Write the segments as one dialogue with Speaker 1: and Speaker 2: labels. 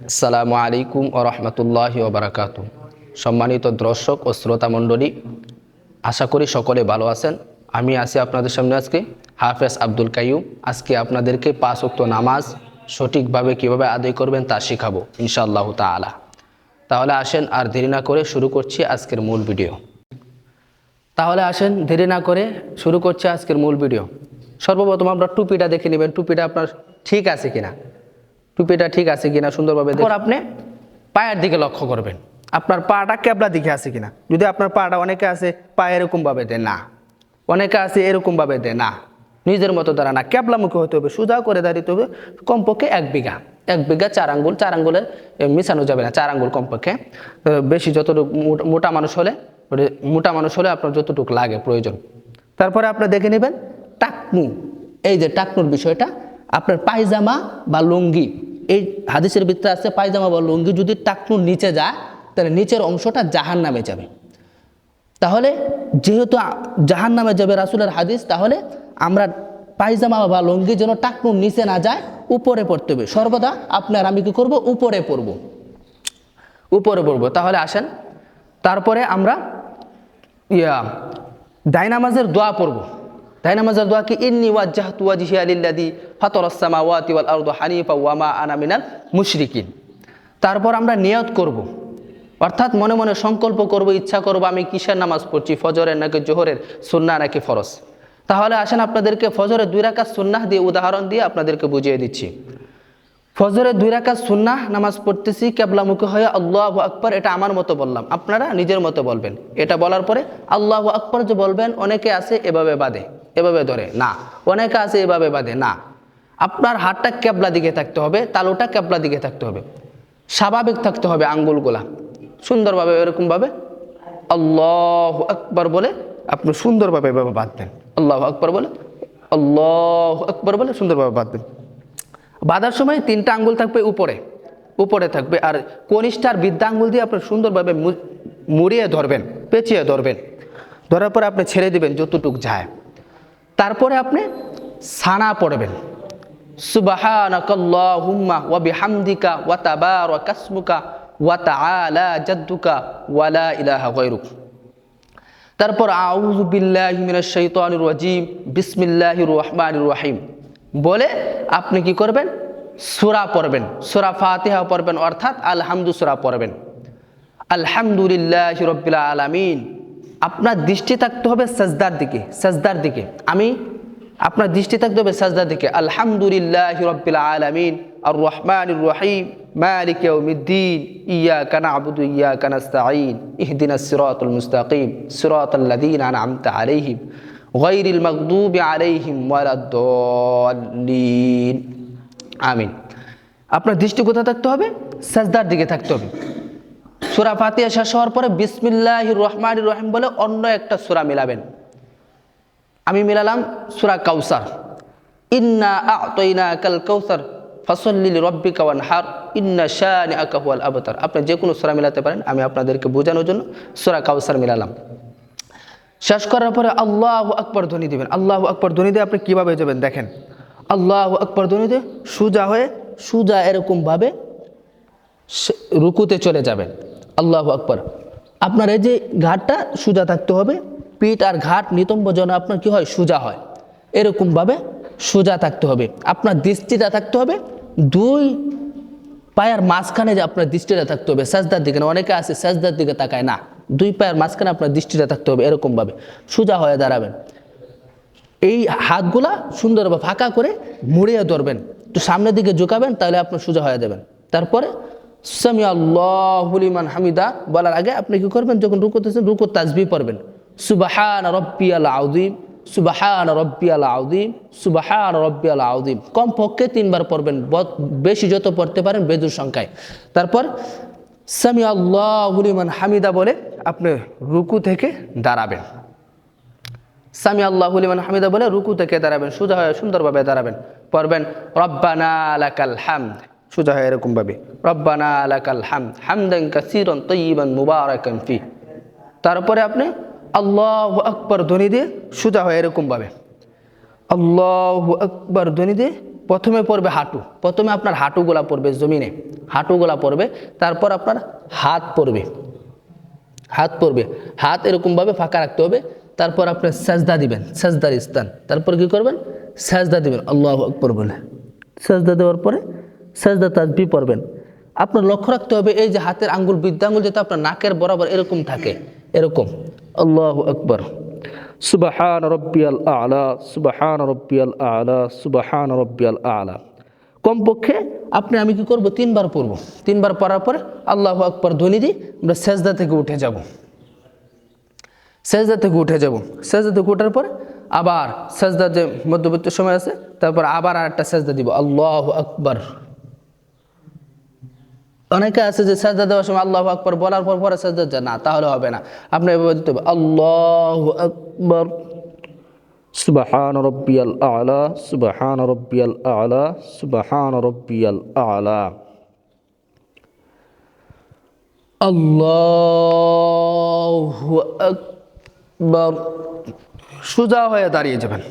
Speaker 1: আসসালামু আলাইকুম ও রহমতুল্লাহ ওবরাকাত সম্মানিত দর্শক ও শ্রোতা মণ্ডলী, আশা করি সকলে ভালো আছেন। আমি আছি আপনাদের সামনে আজকে হাফেজ আব্দুল কাইয়ুম। আজকে আপনাদেরকে পাঁচ উক্ত নামাজ সঠিকভাবে কীভাবে আদায় করবেন তা শেখাবো, ইনশাআল্লাহ তাআলা। তাহলে আসেন আর দেরি না করে শুরু করছি আজকের মূল ভিডিও। তাহলে আসেন, দেরি না করে শুরু করছি আজকের মূল ভিডিও। সর্বপ্রথম আমরা টুপিটা দেখে নেবেন। টুপিটা আপনার ঠিক আছে কিনা? টুপিটা ঠিক আছে কিনা সুন্দরভাবে দেখে আপনি পায়ের দিকে লক্ষ্য করবেন। আপনার পাটা ক্যাবলা দিকে আছে কিনা? যদি আপনার পাটা অনেকে আছে পা এরকমভাবে দেয় না। অনেকে আছে এরকমভাবে দেয় না। নিজের মতো দ্বারা না। ক্যাবলামুখী হতে হবে সোজা করে দাঁড়িয়ে হবে। কমপক্ষে এক বিঘা। এক বিঘা চার আঙ্গুল চার আঙ্গুলে মিশানো যাবে না চার আঙ্গুল কমপক্ষে। বেশি যতটুকু মোটা- মোটা মানুষ হলে মোটা মানুষ হলে আপনার যতটুকু লাগে প্রয়োজন। তারপরে আপনি দেখে নেবেন টাকনু এই যে টাকনুর বিষয়টা আপনার পায়জামা বা লুঙ্গি, এই হাদিসের ভিতরে আছে পায়জামা বা লুঙ্গি যদি টাকনুর নিচে যায়, তাহলে নিচের অংশটা জাহান নামে যাবে। তাহলে যেহেতু জাহান নামে যাবে রাসুলের হাদিস, তাহলে আমরা পায়জামা বা লুঙ্গি যেন টাকনুর নিচে না যায়, উপরে পড়তে হবে। সর্বদা আপনার আমি কি করব? উপরে পড়ব। উপরে পড়ব। তাহলে আসেন, তারপরে আমরা ইয়া ডাইনামাজের দোয়া পড়ব। ডাইনামাজের দোয়া কি? ইন্নি ওয়াজ্জাহতু ওয়াজহিয়া লিল্লাযী ফাতারাস সামাওয়াতি ওয়াল আরদা হানিফা ওয়া মা মুশরিকিন। তারপর আমরা নিয়ত করব। অর্থাৎ মনে মনে সংকল্প করব, ইচ্ছা করব, আমি কিসের নামাজ পড়ছি? ফজরের নাকি জোহরের সুন্না নাকি ফরজ? তাহলে আসেন আপনাদেরকে ফজরের দুই রাকাত সুন্নাহ দিয়ে উদাহরণ দিয়ে আপনাদেরকে বুঝিয়ে দিচ্ছি। ফজরের দুই রাকাত সুন্নাহ নামাজ পড়তেছি, কেবলামুখী হয়ে আল্লাহ আকবর, এটা আমার মতো বললাম। আপনারা নিজের মতো বলবেন। এটা বলার পরে আল্লাহ আকবর যে বলবেন, অনেকে আছে এভাবে বাঁধে এভাবে ধরে। না, অনেকে আছে এভাবে বাঁধে না, আপনার হাতটা ক্যাবলা দিকে থাকতে হবে, তালুটা ক্যাবলা দিকে থাকতে হবে। স্বাভাবিক থাকতে হবে আঙ্গুলগুলা। সুন্দরভাবে, এরকমভাবে আল্লাহ আকবর বলে আপনি সুন্দরভাবে এভাবে বাঁধবেন। আল্লাহ আকবর বলে, আল্লাহ আকবর বলে সুন্দরভাবে বাঁধবেন। বাঁধার সময় তিনটা আঙ্গুল থাকবে উপরে উপরে থাকবে। আর কনিষ্ঠার বৃদ্ধা আঙ্গুল দিয়ে আপনি সুন্দরভাবে মুড়িয়ে ধরবেন, পেঁচিয়ে ধরবেন। ধরার পরে আপনি ছেড়ে দিবেন যতটুক যায়। তারপরে আপনি সানা পড়বেন। সুবাহানাকাল্লাহুম্মা ওয়া বিহামদিকা ওয়া তাবারাকা ইসমুকা ওয়া তাআলা জাদ্দুকা ওয়া লা ইলাহা গায়রুক। তারপর আউযু বিল্লাহি মিনাশ শাইতানির রাজিম। বিসমিল্লাহির রহমানির রহিম। বলে আপনি কি করবেন? সূরা পড়বেন। সূরা ফাতিহা পড়বেন, অর্থাৎ আলহামদু সূরা পড়বেন। আলহামদুলিল্লাহ রাব্বিল আলামিন। আপনার দৃষ্টি থাকতে হবে সাজদার দিকে সাজদার দিকে। আমি, আপনার দৃষ্টি থাকতে হবে সাজদার দিকে। আলহামদুলিল্লাহি রাব্বিল আলামিন। আর রহমানির রহিম। মালিক ইয়াউমিদ্দিন। ইয়াকা না'বুদু, ইয়াকা নাস্তাঈন। ইহদিনাস সিরাতাল মুস্তাকিম। লাযীনা আন'আমতা আলাইহিম। গায়রিল মাগদুবি আলাইহিম ওয়ালাদ-দাল্লিন আমিন। আপনার দৃষ্টি কোথায় থাকতে হবে? সাজদার দিকে থাকতে হবে। সুরা ফাতিহা শেষ হওয়ার পরে বিসমিল্লাহ রহমান রহিম বলে অন্য একটা সুরা মেলাবেন। আমি মেলালাম সুরা কাউসার। ইন্না আতইনা কাল কাউসার ফসল্লিল রব্বিকা ওয়ানহার, ইন্না শানি আকাহুয়াল আবতার। আপনি যে কোনো সুরা মেলাতে পারেন, আমি আপনাদেরকে বোঝানোর জন্য সুরা কাউসার মিলালাম। শেষ করার পরে আল্লাহ আকবর ধ্বনি দেবেন। আল্লাহ আকবর ধ্বনি দিয়ে আপনি কীভাবে যাবেন দেখেন। আল্লাহ আকবর ধ্বনি দিয়ে সুজা হয়ে সুজা এরকমভাবে রুকুতে চলে যাবেন। আল্লাহ আকবর। আপনার এই যে ঘাটটা সোজা থাকতে হবে, পিঠ আর ঘাট নিতম্ব যেন আপনার কী হয়, সোজা হয়। এরকমভাবে সোজা থাকতে হবে। আপনার দৃষ্টিটা থাকতে হবে, দুই পায়ের মাঝখানে যে আপনার দৃষ্টিটা থাকতে হবে, সাজদার দিকে না, অনেকে আছে সাজদার দিকে তাকায় না। দুই পায়ের মাঝখানে আপনার দৃষ্টিটা থাকতে হবে এরকমভাবে। সোজা হয়ে দাঁড়াবেন। এই হাতগুলা সুন্দরভাবে ফাঁকা করে মুড়িয়ে ধরবেন। তো সামনের দিকে ঝুঁকাবেন, তাহলে আপনার সোজা হয়ে যাবেন। তারপরে সামি আল্লাহুলিমান হামিদা বলার আগে আপনি কি করবেন? যখন রুকুতেছেন রুকু তাজবি পড়বেন। সুবাহান রব্বি আল আউদিম সুবাহান রব্বি আল আউদিম সুবাহান রব্বি আল আউদিম কম পক্ষে তিনবার পড়বেন বেশি যত পড়তে পারেন বেদুর সংখ্যায়। তারপর সামি আল্লাহুলিমান হামিদা বলে আপনি রুকু থেকে দাঁড়াবেন। সামি আল্লাহ লিমান হামিদা বলে রুকু থেকে দাঁড়াবেন, সোজা হয়ে সুন্দরভাবে দাঁড়াবেন। পড়বেন, রব্বানা লাকাল হামদ। সোজা হয় এরকম ভাবে রব্বানা লাকাল হামদ। হামদান কাসীরান তাইয়িবান মুবারাকান ফি। তারপরে আপনি আল্লাহ আকবর ধ্বনি দিয়ে সোজা হয় এরকমভাবে, আল্লাহু আকবার ধ্বনি দিয়ে প্রথমে পড়বে হাঁটু। প্রথমে আপনার হাঁটুগুলা পড়বে জমিনে। হাঁটুগুলা পড়বে, তারপর আপনার হাত পড়বে। হাত পড়বে। হাত এরকমভাবে ফাঁকা রাখতে হবে। তারপর আপনি সাজদা দিবেন, সাজদার স্থান। তারপর কি করবেন? সাজদা দিবেন। আল্লাহ আকবর বলে। সাজদা দেওয়ার পরে সাজদা তাজবি পড়বেন। আপনার লক্ষ্য রাখতে হবে এই যে হাতের আঙ্গুল বৃদ্ধ আঙ্গুল যাতে আপনার নাকের বরাবর এরকম থাকে। এরকম। আল্লাহ আকবর। সুবাহান রব্বিয়াল আলা, সুবাহান রব্বিয়াল আলা, সুবাহান রব্বিয়াল আলা। কমপক্ষে আপনি, আমি কি করব? তিনবার পড়ব। তিনবার পড়ার পরে আল্লাহ আকবর ধ্বনি দিয়ে আমরা সেজদা থেকে উঠে যাব। সেজদা থেকে উঠে যাব। সেজদা থেকে উঠার পরে আবার সেজদার যে মধ্যবর্তী সময় আছে, তারপর আবার আর একটা সেজদা দিব। আল্লাহ আকবর। অনেকে আছে যে সাজদা দেওয়ার সময় আল্লাহ আকবর বলার পর পরে সাজদা যায় না, তাহলে হবে না। আপনি এভাবে দিতে হবে, আল্লাহ আকবর, সুবাহান রব্বিয়াল আলা, সুবাহান রব্বিয়াল আলা, সুবাহান রব্বিয়াল আলা। আল্লাহু আকবর। সোজা হয়ে দাঁড়িয়ে যাবেন।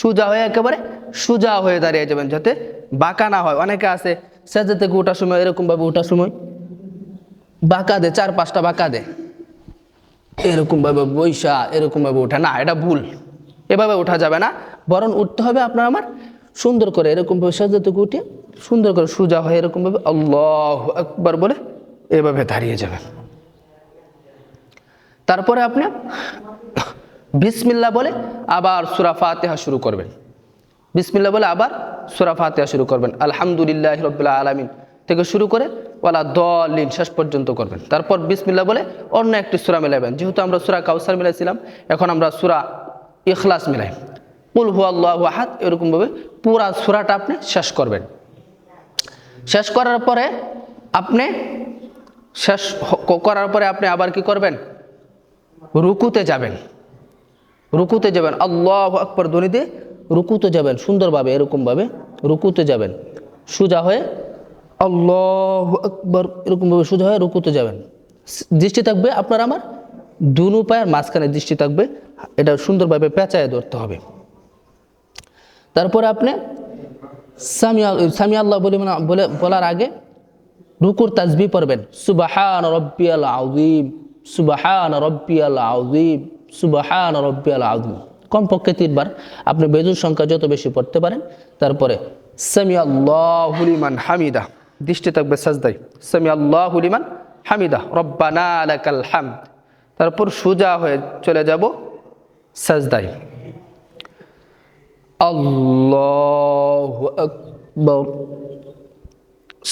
Speaker 1: সোজা হয়ে একেবারে সোজা হয়ে দাঁড়িয়ে যাবেন, যাতে বাঁকা না হয়। অনেকে আছে সেজে থেকে ওঠার সময় এরকমভাবে ওঠার সময়? বাঁকা দে চার পাঁচটা বাঁকা দে। এরকমভাবে বৈশা, এরকমভাবে ওঠা। না, এটা ভুল। এভাবে ওঠা যাবে না। বরং উঠতে হবে আপনার আমার সুন্দর করে এরকমভাবে থেকে উঠে সুন্দর করে সোজা হয়ে এরকমভাবে আল্লাহ আকবর বলে এভাবে দাঁড়িয়ে যাবেন। তারপরে আপনি বিসমিল্লা বলে আবার সুরা ফাতেহা শুরু করবেন। বিসমিল্লা বলে আবার সুরা ফাতেহা শুরু করবেন। আলহামদুলিল্লাহ রবিল্লা আলমিন থেকে শুরু করে ওয়ালা দলিন শেষ পর্যন্ত করবেন। তারপর বিসমিল্লা বলে অন্য একটি সুরা মিলাবেন যেহেতু আমরা সুরা কাউসার মিলাইছিলাম, এখন আমরা সুরা ইখলাস মিলাই। কুল হু আল্লাহ আহাদ, এরকমভাবে পুরা সুরাটা আপনি শেষ করবেন। শেষ করার পরে আপনি শেষ করার পরে আপনি আবার কি করবেন? রুকুতে যাবেন। রুকুতে যাবেন। আল্লাহ আকবর দিয়ে রুকুতে যাবেন, সুন্দরভাবে, এরকমভাবে রুকুতে যাবেন। সোজা হয়ে আল্লাহ আকবর, এরকমভাবে সোজা হয়ে রুকুতে যাবেন। দৃষ্টি থাকবে আপনার আমার দুনু পায়ের মাঝখানে দৃষ্টি থাকবে, এটা সুন্দরভাবে পেঁচায় ধরতে হবে। তারপরে আপনি সামিয়া সামিয়া আল্লাহ বলে বলে, বলার আগে রুকুর তাজবি পড়বেন। সুবাহান রব্বিয়াল আউজিম সুবাহান রব্বিয়াল আউজিম সুবাহান রব্বিয়াল আউজিম কমপক্ষে তিনবার। আপনি বেজুর সংখ্যা যত বেশি পড়তে পারেন, তারপরে সামি আল্লাহ লিমান হামিদা, দৃষ্টি থাকবে সাজদাই সামি আল্লাহলিমান হামিদা, রব্বানা লাকাল হামদ। তারপর সোজা হয়ে চলে যাব সাজদাই আল্লাহু আকবার।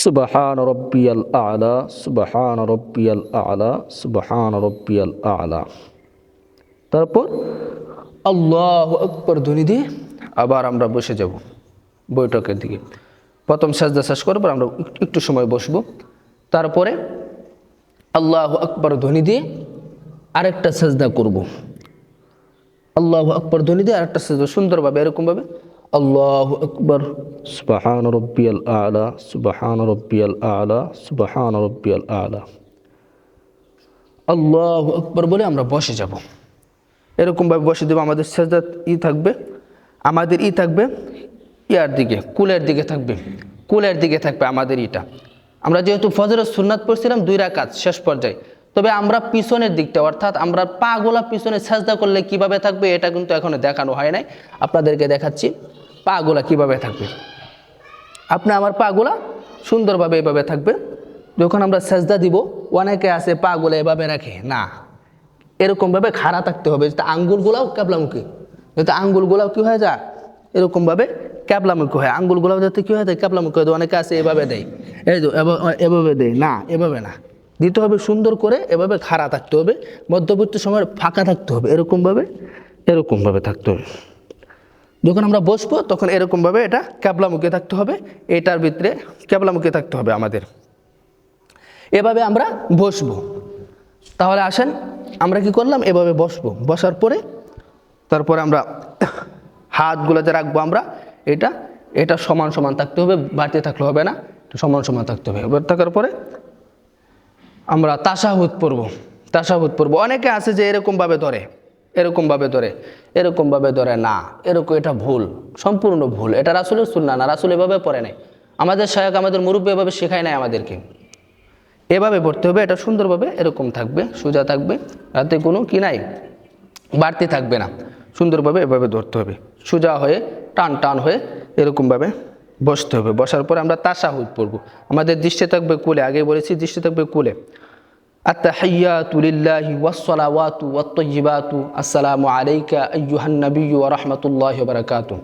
Speaker 1: সুবহান রব্বিয়াল আলা, সুবহান রব্বিয়াল আলা, সুবহান রব্বিয়াল আলা। তারপর আল্লাহ আকবর ধ্বনি দিয়ে আবার আমরা বসে যাব বৈঠকের দিকে। প্রথম সাজদা শেষ করার পর আমরা একটু- একটু সময় বসবো। তারপরে আল্লাহ আকবর ধ্বনি দিয়ে আরেকটা সাজদা করব। আল্লাহ আকবর ধ্বনি দিয়ে আরেকটা সাজদা সুন্দরভাবে, এরকমভাবে, আল্লাহ আকবর, সুবাহান রব্বিয়াল আলা, সুবাহান রব্বিয়াল আলা, সুবাহান রব্বিয়াল আলা। আল্লাহ আকবর বলে আমরা বসে যাব। এরকমভাবে বসে দেবো, আমাদের সেজদা ই থাকবে, আমাদের ই থাকবে ইয়ার দিকে, কুলের দিকে থাকবে, কুলের দিকে থাকবে আমাদের ইটা। আমরা যেহেতু ফজরের সুন্নাত পড়ছিলাম, দুই রাকাত, শেষ পর্যায়ে। তবে আমরা পিছনের দিকটা, অর্থাৎ আমরা পা গোলা পিছনে সাজদা করলে কীভাবে থাকবে, এটা কিন্তু এখনও দেখানো হয় নাই। আপনাদেরকে দেখাচ্ছি পা গোলা কীভাবে থাকবে। আপনি আমার পাগুলা সুন্দরভাবে এভাবে থাকবে। যখন আমরা সেজদা দিব, অনেকে আছে পাগুলো এভাবে রাখে, না। এরকমভাবে খাড়া থাকতে হবে যাতে আঙ্গুলগুলাও ক্যাবলামুখী। যাতে আঙ্গুলগুলাও কী হয়ে যায়? এরকমভাবে ক্যাবলামুখী হয়। আঙ্গুলগুলাও যাতে কী হয়ে যায়? ক্যাবলামুখী হয় অনেকে আছে, এভাবে দেয়। এই তো এভাবে- দেয়। না, এভাবে না। দিতে হবে সুন্দর করে, এভাবে খাড়া থাকতে হবে। মধ্যবর্তী সময় ফাঁকা থাকতে হবে। এরকমভাবে এরকমভাবে থাকতে হবে। যখন আমরা বসবো, তখন এরকমভাবে এটা ক্যাবলামুখী থাকতে হবে। এটার ভিতরে ক্যাবলামুখী থাকতে হবে আমাদের। এভাবে আমরা বসবো। তাহলে আসেন আমরা কি করলাম? এভাবে বসবো। বসার পরে তারপরে আমরা হাতগুলো যে রাখব আমরা, এটা এটা সমান সমান থাকতে হবে, বাড়তে থাকলে হবে না সমান সমান থাকতে হবে। এবার থাকার পরে আমরা তাসাহুদ পড়ব। তাসাহুদ পড়ব। অনেকে আছে যে এরকমভাবে ধরে এরকমভাবে ধরে এরকমভাবে ধরে, না, এরকম, এটা ভুল, সম্পূর্ণ ভুল। এটা রাসুলের সুন্না না, রাসুল এভাবে পড়ে নাই। আমাদের সহায়ক আমাদের মুরব্বী এভাবে শেখায় নাই আমাদেরকে। এভাবে পড়তে হবে এটা সুন্দরভাবে এরকম থাকবে সোজা থাকবে রাতে কোনো কি নাই বাড়তি থাকবে না সুন্দরভাবে এভাবে ধরতে হবে সোজা হয়ে টান টান হয়ে এরকমভাবে বসতে হবে বসার পর আমরা তাসাহুদ পড়ব আমাদের দৃষ্টি থাকবে কুলে আগে বলেছি দৃষ্টি থাকবে কুলে التحيات لله والصلوات والطيبات السلام عليك أيها النبي ورحمة الله وبركاته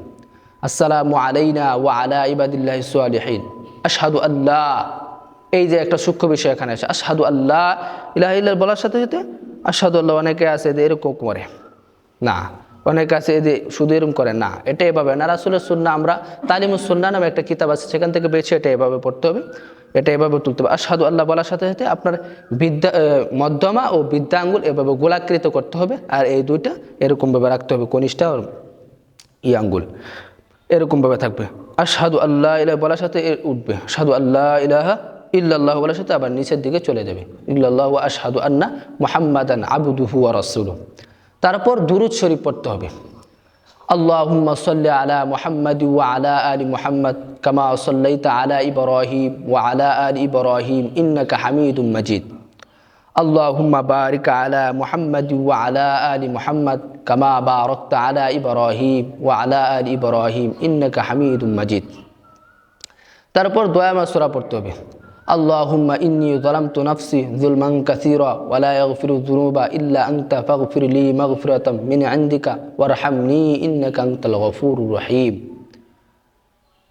Speaker 1: السلام علينا وعلى عباد الله الصالحين أشهد أن لا এই যে একটা সূক্ষ্ম বিষয় এখানে আছে, আশহাদু আল্লাহ ইলাহ ইল্লাল্লাহ বলার সাথে সাথে, আশহাদু আল্লাহ অনেকে আছে যে এরকম করে। না, অনেকে আছে যে শুধু এরকম করে, না, এটা এভাবে না। রাসুলের সুন্না আমরা তালিমুস সুন্না নামে একটা কিতাব আছে, সেখান থেকে বেছে এটা এভাবে পড়তে হবে, এটা এভাবে তুলতে হবে। আশহাদু আল্লাহ বলার সাথে সাথে আপনার বিদ্যা মধ্যমা ও বিদ্যা আঙ্গুল এভাবে গোলাকৃত করতে হবে, আর এই দুইটা এরকমভাবে রাখতে হবে, কনিষ্ঠা আর ই আঙ্গুল, এরকমভাবে থাকবে। আর সাধু আল্লাহ ইলাহ বলার সাথে উঠবে সাধু আল্লাহ ইলাহা ইল্লাহ বলার সাথে আবার নিচের দিকে চলে যাবে। ইল্লাহ আশহাদু আন্না মোহাম্মদান আবুদুহু আরসুল তারপর দুরুদ শরীফ পড়তে হবে। আল্লাহ সাল্লি আলা মুহাম্মাদ ওয়া আলা আলি মুহাম্মদ কামা সাল্লাইতা আলা ইব্রাহিম ওয়া আলা আলি ইব্রাহিম ইন্নাকা হামিদুম মাজিদ। আল্লাহুম্মা বারিক আলা মুহাম্মাদ ওয়া আলা আলি মুহাম্মদ কামা বারাকতা আলা ইব্রাহিম ওয়া আলা আলি ইব্রাহিম ইন্নাকা হামিদুম মজিদ। তারপর দোয়া মাসুরা পড়তে হবে। ইন্নি যালামতু নাফসি যুলমান কাসীরা ওয়া লা ইয়াগফিরু যুনুবা ইল্লা আনতা ফাগফির লি মাগফিরাতাম মিন ইনদিকা ওয়ারহামনি ইন্নাকা আনতাল গফুরুর রহিম।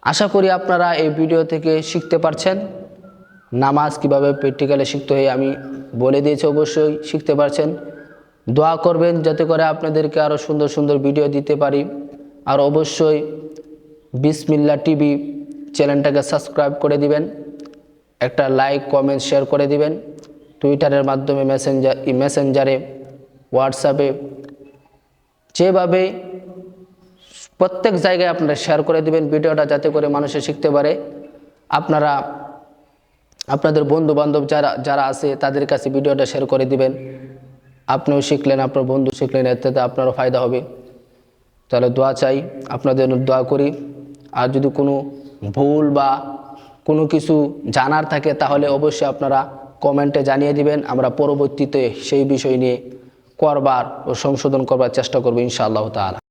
Speaker 1: আশা করি আপনারা এই ভিডিও থেকে শিখতে পারছেন। নামাজ কীভাবে প্র্যাকটিক্যালে শিখতে হয় আমি বলে দিয়েছি অবশ্যই শিখতে পারছেন। দোয়া করবেন যাতে করে আপনাদেরকে আরও সুন্দর সুন্দর ভিডিও দিতে পারি। আর অবশ্যই বিসমিল্লা টিভি চ্যানেলটাকে সাবস্ক্রাইব করে দিবেন। একটা লাইক কমেন্ট শেয়ার করে দিবেন। টুইটারের মাধ্যমে মেসেঞ্জার মেসেঞ্জারে হোয়াটসঅ্যাপে যেভাবে প্রত্যেক জায়গায় আপনারা শেয়ার করে দিবেন, ভিডিওটা যাতে করে মানুষে শিখতে পারে। আপনারা, আপনাদের বন্ধু বান্ধব যারা যারা আছে, তাদের কাছে ভিডিওটা শেয়ার করে দিবেন। আপনিও শিখলেন, আপনার বন্ধু শিখলেন, এতে আপনারও ফায়দা হবে। তাহলে দোয়া চাই, আপনাদের দোয়া করি। আর যদি কোনো ভুল বা কোনো কিছু জানার থাকে, তাহলে অবশ্যই আপনারা কমেন্টে জানিয়ে দিবেন। আমরা পরবর্তীতে সেই বিষয় নিয়ে করবার ও সংশোধন করবার চেষ্টা করব ইনশাআল্লাহ তাআলা।